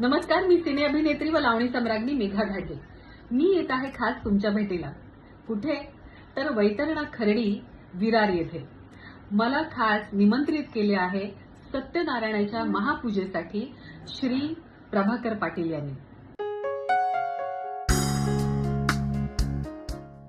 नमस्कार मी सिने अभिनेत्री व लावणी सम्राज्ञी मेघा घाटे. मी येत आहे खास तुमच्या भेटीला. कुठे? तर वैतरणा खर्डी विरार येथे. मला खास निमंत्रित केले आहे सत्यनारायणाच्या महापूजेसाठी श्री प्रभाकर पाटील यांनी.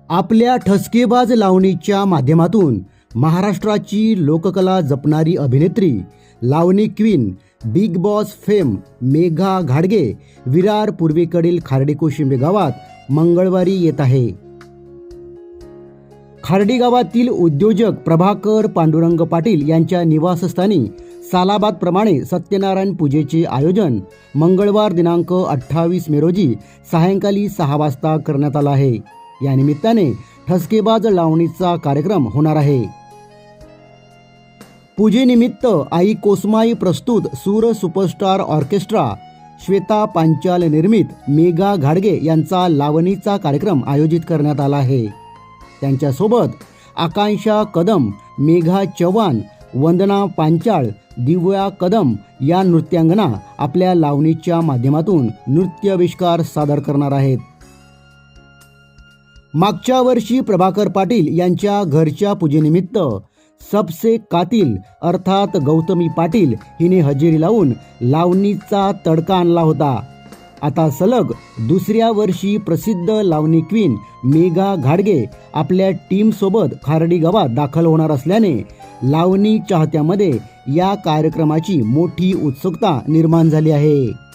आपल्या ठसकेबाज लावणीच्या माध्यमातून महाराष्ट्राची लोककला जपणारी अभिनेत्री lavani queen Bigg Boss fame Megha घाडगे विरार पूर्वेकडील खार्डी शिंबे गावात मंगळवारी येत आहे. खार्डी गावातील उद्योजक प्रभाकर पांडुरंग पाटील यांच्या निवासस्थानी सालाबादप्रमाणे सत्यनारायण पूजेचे आयोजन मंगळवार दिनांक अठ्ठावीस मे रोजी सायंकाळी सहा वाजता करण्यात आलं आहे. या निमित्ताने ठसकेबाज लावणीचा कार्यक्रम होणार आहे. पूजेनिमित्त आई कोसमाई प्रस्तुत सूर सुपरस्टार ऑर्केस्ट्रा. श्वेता पांचाल निर्मित मेघा घाडगे यांचा लावणीचा कार्यक्रम आयोजित करण्यात आला आहे. त्यांच्यासोबत आकांक्षा कदम मेघा चव्हाण वंदना पांचाळ दिव्या कदम या नृत्यांगना आपल्या लावणीच्या माध्यमातून नृत्याविष्कार सादर करणार आहेत. मागच्या वर्षी प्रभाकर पाटील यांच्या घरच्या पूजेनिमित्त सबसे कातील अर्थात गौतमी पाटील हिने हजेरी लावून लावणीचा तडका आणला होता. आता सलग दुसऱ्या वर्षी प्रसिद्ध लावणी क्वीन मेघा घाडगे आपल्या टीमसोबत खारडी गावात दाखल होणार असल्याने लावणी चाहत्यामध्ये या कार्यक्रमाची मोठी उत्सुकता निर्माण झाली आहे.